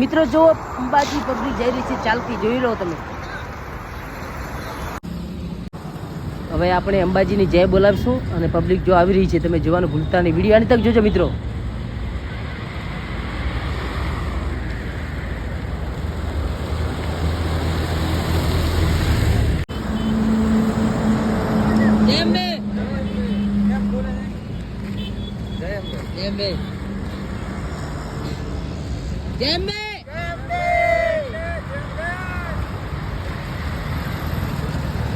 મિત્રો, જો અંબાજી પબ્લિક જઈ રહી છે, ચાલતી જોઈ લો તમે. હવે આપણે અંબાજીની જય બોલાવીશું અને પબ્લિક જો આવી રહી છે, તમે જોવાનું ભૂલતા નહીં. વીડિયો આની તક જોજો, મિત્રો. જેમ બે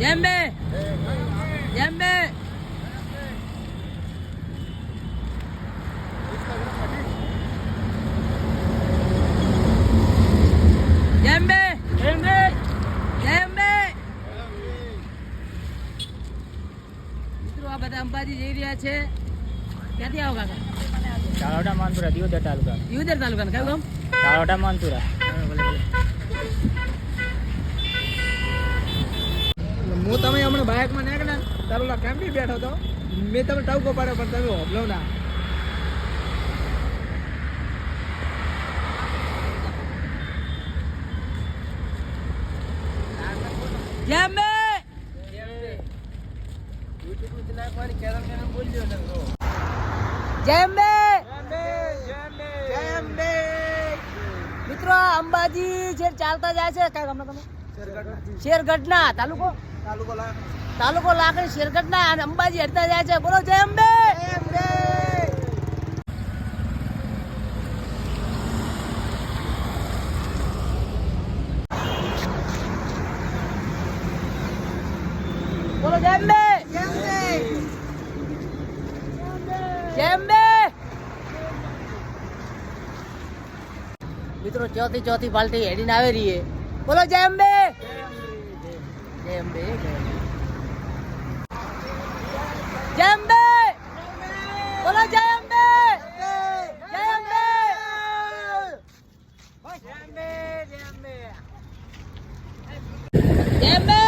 Yembe! Yembe! Yembe! Yembe! Yembe! મિત્રો આ બધા અંબાજી જઈ રહ્યા છે ક્યાંથી આવો કાકા તાળોટા માનપુરા દિયોદર તાલુકા દિયોદર તાલુકા કયું ગામ તાળોટા માનપુરા ભલે ઓલા કેમ બી બેઠો તો મેં તમે ટવકો પાડ્યો પણ તમે હોબલો ના. જેમ બે. જેમ મિત્રો અંબાજી જે ચાલતા જાય છે કઈ ગમે તમે? શેરગઢના. તાલુકો? તાલુકો લાકડી શેરગઢના અને અંબાજી હરતા જાય છે. બોલો, જય અંબે! બોલો, જય અંબે! મિત્રો, ચોથી ચોથી પાલટી હેડીને આવે રહીએ બોલો, જય અંબે! જય અંબે જય અંબે. Amen.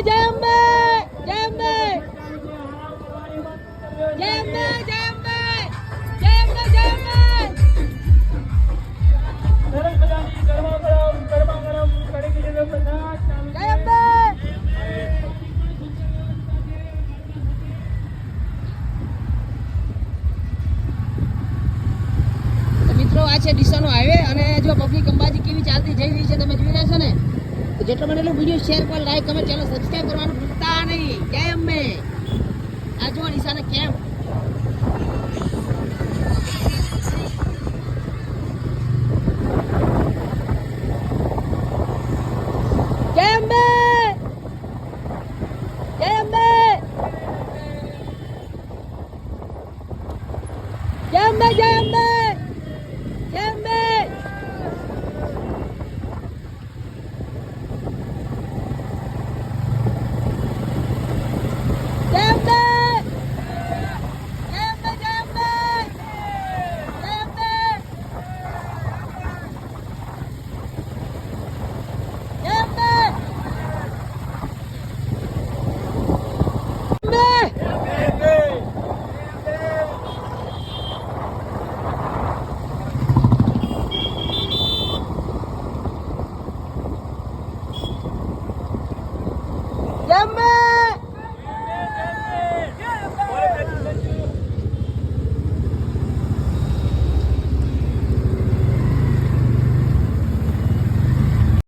જય અંબે જય અંબે જય અંબે જય મિત્રો આ છે ડીસાનો હાઈવે અને જો પબ્લિક અંબાજી કેવી ચાલતી જઈ રહી છે તમે જોઈ રહ્યા છો ને? તો જેટલો બને એટલો વીડિયો શેર કરો લાઈક કમેન્ટ ચેનલ સબસ્ક્રાઈબ કરવાનું ભૂલતા નહીં. જય અમે આ જો નિશાને કેમ. જય અંબે જય અંબે.